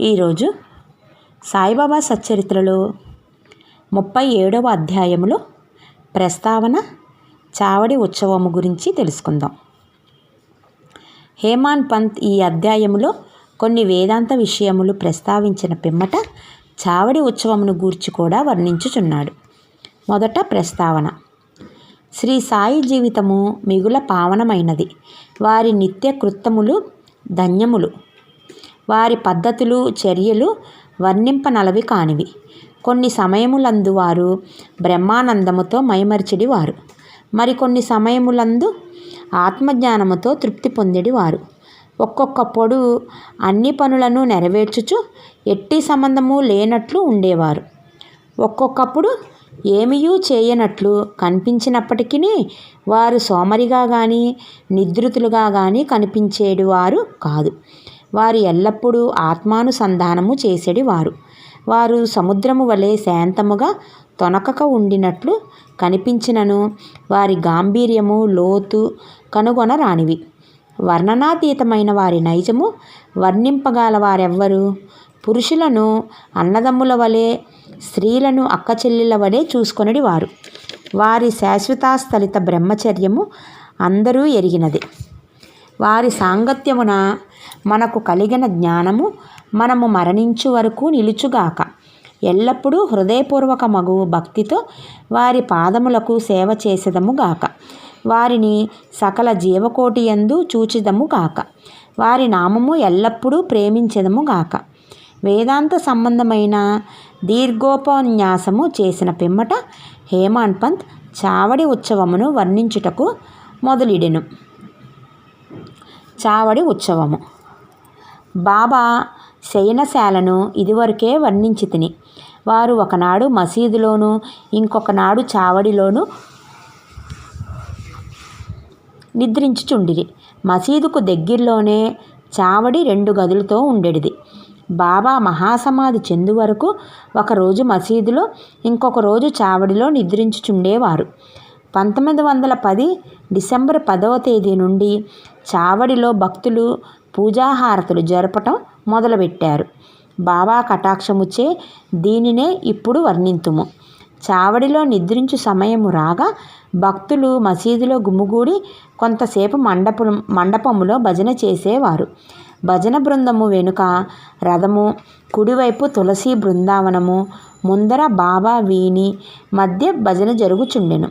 ఈరోజు సాయిబాబా సచ్చరిత్రలో ముప్పై ఏడవ అధ్యాయములో ప్రస్తావన చావడి ఉత్సవము గురించి తెలుసుకుందాం. హేమాన్ పంత్ ఈ అధ్యాయములో కొన్ని వేదాంత విషయములు ప్రస్తావించిన పిమ్మట చావడి ఉత్సవమును గూర్చి కూడా వర్ణించుచున్నాడు. మొదట ప్రస్తావన. శ్రీ సాయి జీవితము మిగుల పావనమైనది. వారి నిత్య కృత్తములు ధన్యములు. వారి పద్ధతులు చర్యలు వర్ణింపనలవి కానివి. కొన్ని సమయములందు వారు బ్రహ్మానందముతో మైమరిచిడి వారు మరికొన్ని సమయములందు ఆత్మజ్ఞానముతో తృప్తి పొందిడివారు. ఒక్కొక్క ఒక్కొక్కప్పుడు అన్ని పనులను నెరవేర్చుచు ఎట్టి సంబంధము లేనట్లు ఉండేవారు. ఒక్కొక్కప్పుడు ఏమియూ చేయనట్లు కనిపించినప్పటికీ వారు సోమరిగా కానీ నిద్రితులుగా కానీ కనిపించేడు వారు కాదు. వారు ఎల్లప్పుడూ ఆత్మానుసంధానము చేసేడి వారు వారు సముద్రము వలె శాంతముగా తొనకక ఉండినట్లు కనిపించినను. వారి గాంభీర్యము లోతు కనుగొనరానివి. వర్ణనాతీతమైన వారి నైజము వర్ణింపగల వారెవ్వరు? పురుషులను అన్నదమ్ముల వలె స్త్రీలను అక్కచెల్లెల వలె చూసుకొనిడి వారు వారి శాశ్వతాస్థలిత బ్రహ్మచర్యము అందరూ ఎరిగినది. వారి సాంగత్యమున మనకు కలిగిన జ్ఞానము మనము మరణించు వరకు నిలుచుగాక. ఎల్లప్పుడూ హృదయపూర్వక మగు భక్తితో వారి పాదములకు సేవ చేసేదము గాక. వారిని సకల జీవకోటి ఎందు చూచిదము గాక. వారి నామము ఎల్లప్పుడూ ప్రేమించదము గాక. వేదాంత సంబంధమైన దీర్ఘోపన్యాసము చేసిన పిమ్మట హేమాన్ పంత్ చావడి ఉత్సవమును వర్ణించుటకు మొదలిడెను. చావడి ఉత్సవము. బాబా శయనశాలను ఇదివరకే వర్ణించి తిని వారు ఒకనాడు మసీదులోను ఇంకొకనాడు చావడిలోను నిద్రించుచుండిరి. మసీదుకు దగ్గరలోనే చావడి రెండు గదులతో ఉండేది బాబా మహాసమాధి చెందు వరకు ఒకరోజు మసీదులో ఇంకొక రోజు చావడిలో నిద్రించుచుండేవారు. పంతొమ్మిది వందల పది డిసెంబర్ పదవ తేదీ నుండి చావడిలో భక్తులు పూజాహారతులు జరపటం మొదలుపెట్టారు. బాబా కటాక్షముచే దీనినే ఇప్పుడు వర్ణింతుము. చావడిలో నిద్రించు సమయము రాగా భక్తులు మసీదులో గుమ్ముగూడి కొంతసేపు మండప మండపములో భజన చేసేవారు. భజన బృందము వెనుక రథము కుడివైపు తులసి బృందావనము ముందర బాబా వీణి మధ్య భజన జరుగుచుండెను.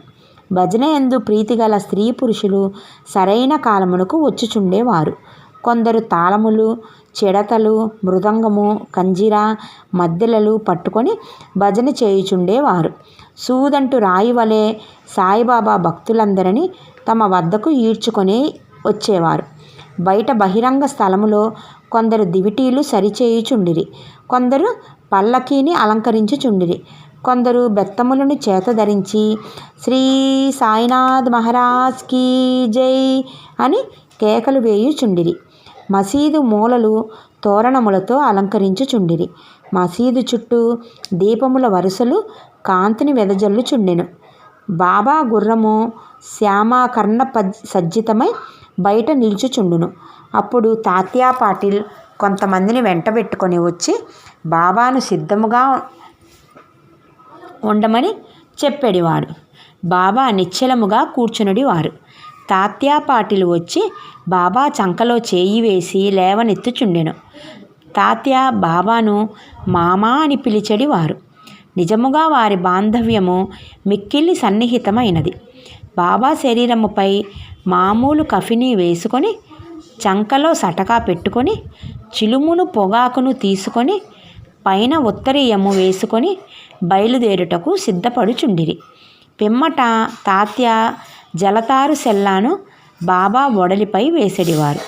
భజన ఎందు ప్రీతిగల స్త్రీ పురుషులు సరైన కాలమునకు వచ్చుచుండేవారు. కొందరు తాళములు చెడతలు మృదంగము కంజిర మద్దెలలు పట్టుకొని భజన చేయుచుండేవారు. సూదంటు రాయి వలె సాయిబాబా భక్తులందరినీ తమ వద్దకు ఈడ్చుకొని వచ్చేవారు. బయట బహిరంగ స్థలములో కొందరు దివిటీలు సరిచేయుచుండిరి కొందరు పల్లకీని అలంకరించుచుండిరి. కొందరు బెత్తములను చేత ధరించి శ్రీ సాయినాథ్ మహారాజ్ కీ జై అని కేకలు వేయుచుండిరి. మసీదు మూలలు తోరణములతో అలంకరించుచుండిరి. మసీదు చుట్టూ దీపముల వరుసలు కాంతిని వెదజల్లుచుండెను. బాబా గుర్రము శ్యామాకర్ణ సజ్జితమై బయట నిల్చుచుండును. అప్పుడు తాత్యా పాటిల్ కొంతమందిని వెంటబెట్టుకొని వచ్చి బాబాను సిద్ధముగా ఉండమని చెప్పేడివాడు. బాబా నిశ్చలముగా కూర్చునుడివారు. తాత్యా పాటిల్ వచ్చి బాబా చంకలో చేయి వేసి లేవనెత్తుచుండెను. తాత్య బాబాను మామా అని పిలిచెడివారు. నిజముగా వారి బాంధవ్యము మిక్కిలి సన్నిహితమైనది. బాబా శరీరముపై మామూలు కఫిని వేసుకొని చంకలో సటకా పెట్టుకొని చిలుమును పొగాకును తీసుకొని పైన ఉత్తరీయము వేసుకొని బయలుదేరుటకు సిద్ధపడుచుండిరి. పిమ్మట తాత్య జలతారు సెల్లాను బాబా ఒడలిపై వేసడివారు.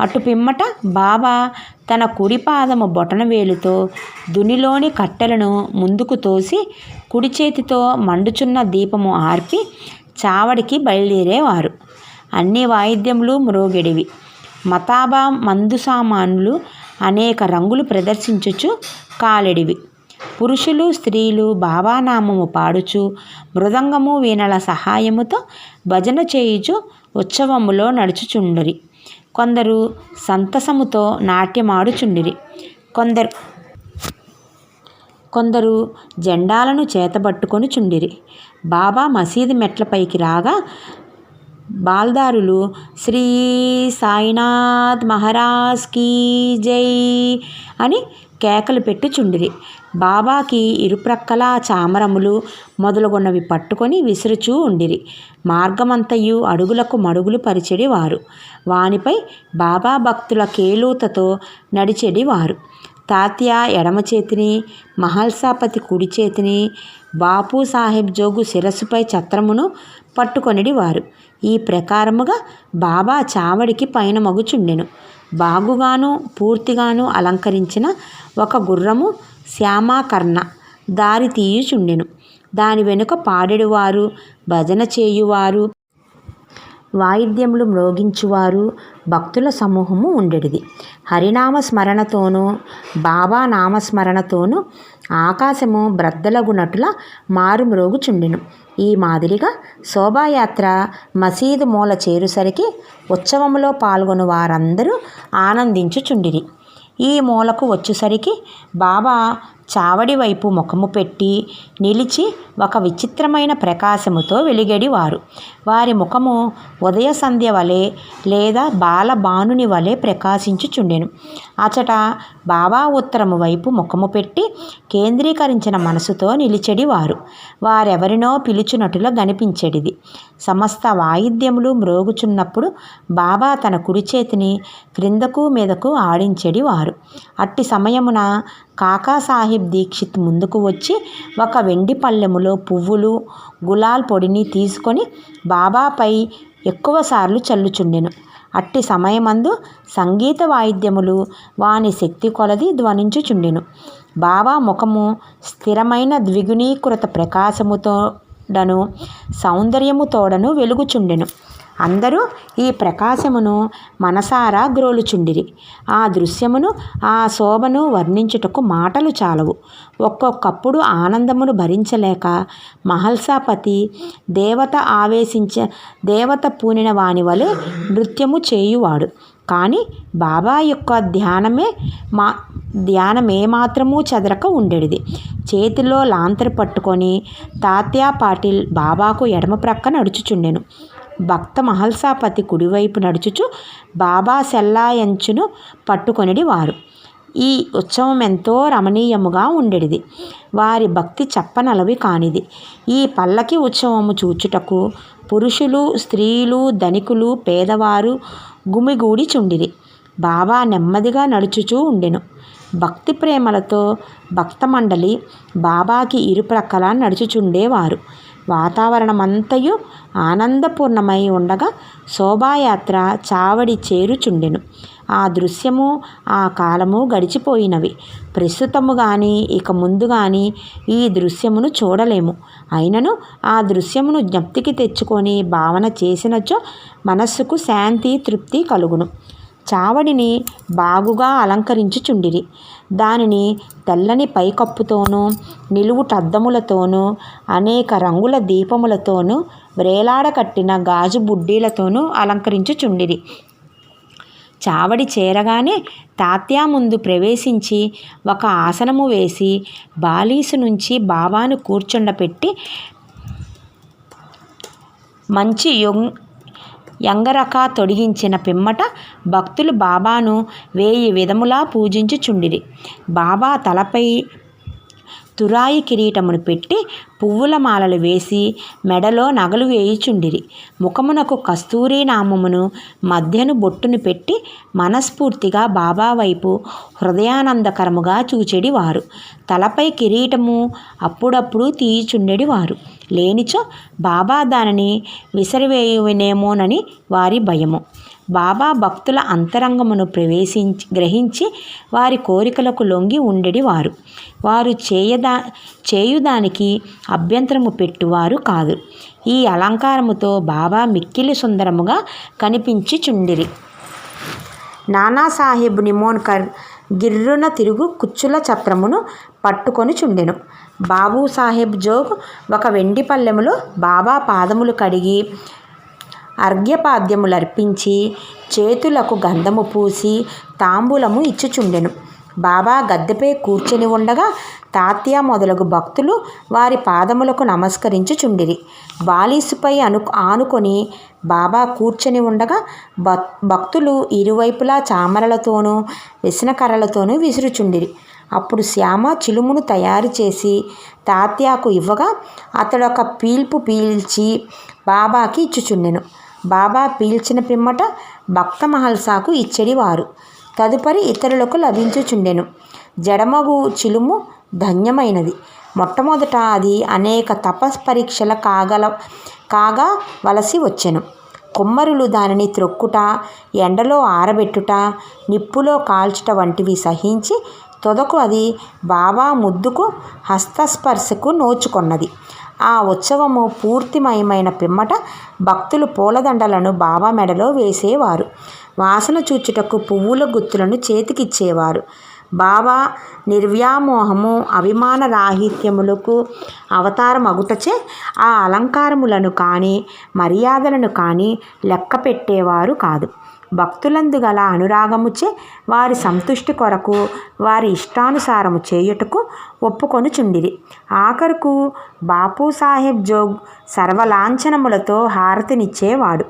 అటు పిమ్మట బాబా తన కుడిపాదము బొటనవేలుతో దునిలోని కట్టెలను ముందుకు తోసి కుడి చేతితో మండుచున్న దీపము ఆర్పి చావడికి బయలుదేరేవారు. అన్ని వాయిద్యములు మ్రోగెడివి. మతాబా మందు సామానులు అనేక రంగులు ప్రదర్శించుచు కాలెడివి. పురుషులు స్త్రీలు భావానామము పాడుచు మృదంగము వీణల సహాయముతో భజన చేయుచు ఉత్సవములో నడుచుచుండిరి. కొందరు సంతసముతో నాట్యమాడుచుండిరి. కొందరు కొందరు జెండాలను చేతబట్టుకొని చుండిరి బాబా మసీదు మెట్లపైకి రాగా బాల్దారులు శ్రీ సాయినాథ్ మహారాజ్ కీ జై అని కేకలు పెట్టుచుండిరి. బాబాకి ఇరుప్రక్కల చామరములు మొదలుగున్నవి పట్టుకొని విసురుచూ ఉండిరి. మార్గమంతయు అడుగులకు మడుగులు పరిచెడి వారు వానిపై బాబా భక్తుల కేలూతతో నడిచెడి వారు తాత్య ఎడమ చేతిని మహల్సాపతి కుడి చేతిని బాపు సాహెబ్ జోగు శిరస్సుపై ఛత్రమును పట్టుకొనిడి వారు ఈ ప్రకారముగా బాబా చావడికి పైన మగుచుండెను. బాగుగాను పూర్తిగాను అలంకరించిన ఒక గుర్రము శ్యామాకర్ణ దారి తీయుచుండెను. దాని వెనుక పాడెడువారు భజన చేయువారు వాయిద్యములు మ్రోగించువారు భక్తుల సమూహము ఉండెడిది. హరినామ స్మరణతోనూ బాబా నామస్మరణతోనూ ఆకాశము బ్రద్దలగునట్ల మారుమ్రోగుచుండెను ఈ మాదిరిగా శోభాయాత్ర మసీదు మూల చేరుసరికి ఉత్సవములో పాల్గొను వారందరూ ఆనందించుచుండిరి. ఈ మూలకు వచ్చేసరికి బాబా చావడి వైపు ముఖము పెట్టి నిలిచి ఒక విచిత్రమైన ప్రకాశముతో వెలిగడివారు. వారి ముఖము ఉదయ సంధ్య వలె లేదా బాలబానుని వలె ప్రకాశించుచుండెను. అచట బాబా ఉత్తరము వైపు ముఖము పెట్టి కేంద్రీకరించిన మనసుతో నిలిచెడి వారు వారెవరినో పిలుచునట్టుగా కనిపించెడిది సమస్త వాయిద్యములు మ్రోగుచున్నప్పుడు బాబా తన కుడి చేతిని క్రిందకు మీదకు ఆడించెడి వారు అట్టి సమయమున కాకా సాహిబ్ దీక్షిత్ ముందుకు వచ్చి ఒక వెండి పళ్ళెములో పువ్వులు గులాల్ పొడిని తీసుకొని బాబాపై ఎక్కువసార్లు చల్లుచుండెను. అట్టి సమయమందు సంగీత వాయిద్యములు వాని శక్తి కొలది ధ్వనించుచుండెను. బాబా ముఖము స్థిరమైన ద్విగుణీకృత ప్రకాశముతోడను సౌందర్యముతోడను వెలుగుచుండెను. అందరూ ఈ ప్రకాశమును మనసారా గ్రోలుచుండిరి. ఆ దృశ్యమును ఆ శోభను వర్ణించుటకు మాటలు చాలవు. ఒక్కొక్కప్పుడు ఆనందమును భరించలేక మహల్సాపతి దేవత ఆవేశించ దేవత పూనిన వాని వలె నృత్యము చేయువాడు. కానీ బాబా యొక్క ధ్యానమే మా ధ్యానమే మాత్రము చెదరక ఉండేది చేతిలో లాంతరు పట్టుకొని తాత్యా పాటిల్ బాబాకు ఎడమ ప్రక్క నడుచుచుండెను. భక్త మహల్సాపతి కుడివైపు నడుచుచు బాబా సెల్లాయంచును పట్టుకొనిడి వారు. ఈ ఉత్సవం ఎంతో రమణీయముగా ఉండేది వారి భక్తి చెప్పనలవి కానిది. ఈ పల్లకి ఉత్సవము చూచుటకు పురుషులు స్త్రీలు ధనికులు పేదవారు గుమిగూడి చుండిరి బాబా నెమ్మదిగా నడుచుచూ ఉండెను. భక్తి ప్రేమలతో భక్తమండలి బాబాకి ఇరుప్రక్కల నడుచుచుండేవారు. వాతావరణమంతయు ఆనందపూర్ణమై ఉండగా శోభాయాత్ర చావడి చేరుచుండెను. ఆ దృశ్యము ఆ కాలము గడిచిపోయినవి. ప్రస్తుతము కానీ ఇక ముందు కానీ ఈ దృశ్యమును చూడలేము. అయినను ఆ దృశ్యమును జ్ఞప్తికి తెచ్చుకొని భావన చేసినచో మనస్సుకు శాంతి తృప్తి కలుగును. చావడిని బాగుగా అలంకరించుచుండిరి దానిని తెల్లని పైకప్పుతోనూ నిలువుటద్దములతోనూ అనేక రంగుల దీపములతోనూ వ్రేలాడకట్టిన గాజు బుడ్డీలతోనూ అలంకరించుచుండిరి చావడి చేరగానే తాత్యా ముందు ప్రవేశించి ఒక ఆసనము వేసి బాలీసు నుంచి బాబాను కూర్చుండపెట్టి మంచి యొంగ్ యంగరక తొడిగించిన పిమ్మట భక్తులు బాబాను వేయి విధములా పూజించుచుండిరి. బాబా తలపై తురాయి కిరీటమును పెట్టి పువ్వుల మాలలు వేసి మెడలో నగలు వేయుచుండిరి. ముఖమునకు కస్తూరి నామమును మధ్యను బొట్టును పెట్టి మనస్ఫూర్తిగా బాబా వైపు హృదయానందకరముగా చూచెడి వారు తలపై కిరీటము అప్పుడప్పుడు తీయుచుండెడి వారు లేనిచో బాబా దానిని విసరివేయునేమోనని వారి భయము. బాబా భక్తుల అంతరంగమును ప్రవేశించి గ్రహించి వారి కోరికలకు లొంగి ఉండెడి వారు వారు చేయదా చేయుదానికి అభ్యంతరము పెట్టువారు కాదు. ఈ అలంకారముతో బాబా మిక్కిలి సుందరముగా కనిపించి చుండిరి నానాసాహెబ్ నిమోన్కర్ గిర్రున తిరుగు కుచ్చుల ఛత్రమును పట్టుకొని చుండెను బాబు సాహెబ్ జోగ్ ఒక వెండి పల్లెములో బాబా పాదములు కడిగి అర్ఘ్యపాద్యములర్పించి చేతులకు గంధము పూసి తాంబూలము ఇచ్చుచుండెను. బాబా గద్దెపై కూర్చొని ఉండగా తాత్య మొదలగు భక్తులు వారి పాదములకు నమస్కరించుచుండిరి. బాలీసుపై అను ఆనుకొని బాబా కూర్చొని ఉండగా భక్తులు ఇరువైపులా చామరలతోనూ విసనకర్రలతోనూ విసురుచుండిరి. అప్పుడు శ్యామ చిలుమును తయారు చేసి తాత్యాకు ఇవ్వగా అతడు ఒక పీల్పు పీల్చి బాబాకి ఇచ్చుచుండెను. బాబా పీల్చిన పిమ్మట భక్త మహల్సాకు ఇచ్చడివారు. తదుపరి ఇతరులకు లభించుచుండెను. జడమగు చిలుము ధన్యమైనది. మొట్టమొదట అది అనేక తపస్ పరీక్షల కాగల కాగా వలసి వచ్చెను. కుమ్మరులు దానిని త్రొక్కుట ఎండలో ఆరబెట్టుట నిప్పులో కాల్చుట వంటివి సహించి తొదకు అది బాబా ముద్దుకు హస్తస్పర్శకు నోచుకొన్నది. ఆ ఉత్సవము పూర్తిమయమైన పిమ్మట భక్తులు పూలదండలను బాబా మెడలో వేసేవారు. వాసన చూచుటకు పువ్వుల గుత్తులను చేతికిచ్చేవారు. బాబా నిర్వ్యామోహము అభిమాన రాహిత్యములకు అవతారమగుటచే ఆ అలంకారములను కానీ మర్యాదలను కానీ లెక్క పెట్టేవారు కాదు. భక్తులందు గల అనురాగముచే వారి సంతుష్టి కొరకు వారి ఇష్టానుసారము చేయుటకు ఒప్పుకొనుచుండిరి. ఆఖరుకు బాపు సాహెబ్ జోగ్ సర్వలాంఛనములతో హారతినిచ్చేవాడు.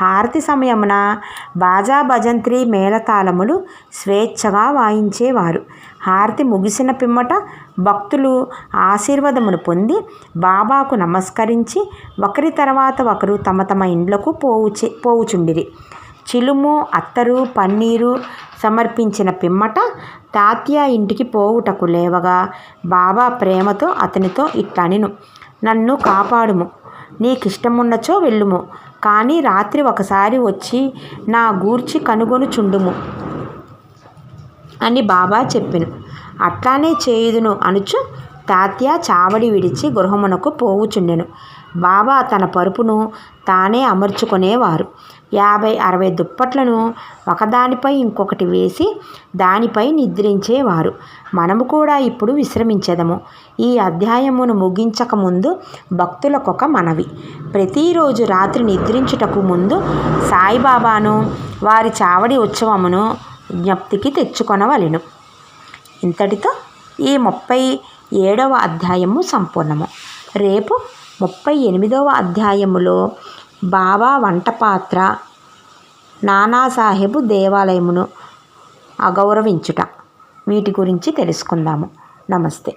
హారతి సమయమున బాజా భజంత్రి మేళతాళములు స్వేచ్ఛగా వాయించేవారు. హారతి ముగిసిన పిమ్మట భక్తులు ఆశీర్వాదమును పొంది బాబాకు నమస్కరించి ఒకరి తర్వాత ఒకరు తమ తమ ఇండ్లకు పోవుచే పోవుచుండిరి. చిలుము అత్తరు పన్నీరు సమర్పించిన పిమ్మట తాత్య ఇంటికి పోవుటకు లేవగా బాబా ప్రేమతో అతనితో ఇట్టనిను నన్ను కాపాడుము. నీకిష్టమున్నచో వెళ్ళుము. కానీ రాత్రి ఒకసారి వచ్చి నా గూర్చి కనుగొనుచుండుము అని బాబా చెప్పిను. అట్లానే చేయుదును అనుచు తాత్య చావడి విడిచి గృహమునకు పోవుచుండెను. బాబా తన పరుపును తానే అమర్చుకునేవారు. యాభై అరవై దుప్పట్లను ఒకదానిపై ఇంకొకటి వేసి దానిపై నిద్రించేవారు. మనము కూడా ఇప్పుడు విశ్రమించదము. ఈ అధ్యాయమును ముగించక ముందు భక్తులకొక మనవి. ప్రతిరోజు రాత్రి నిద్రించుటకు ముందు సాయిబాబాను వారి చావడి ఉత్సవమును జ్ఞప్తికి తెచ్చుకొనవలెను. ఇంతటితో ఈ ముప్పై ఏడవ అధ్యాయము సంపూర్ణము. రేపు ముప్పై ఎనిమిదవ అధ్యాయములో బాబా వంటపాత్ర నానాసాహెబు దేవాలయమును అగౌరవించుట. వీటి గురించి తెలుసుకుందాము. నమస్తే.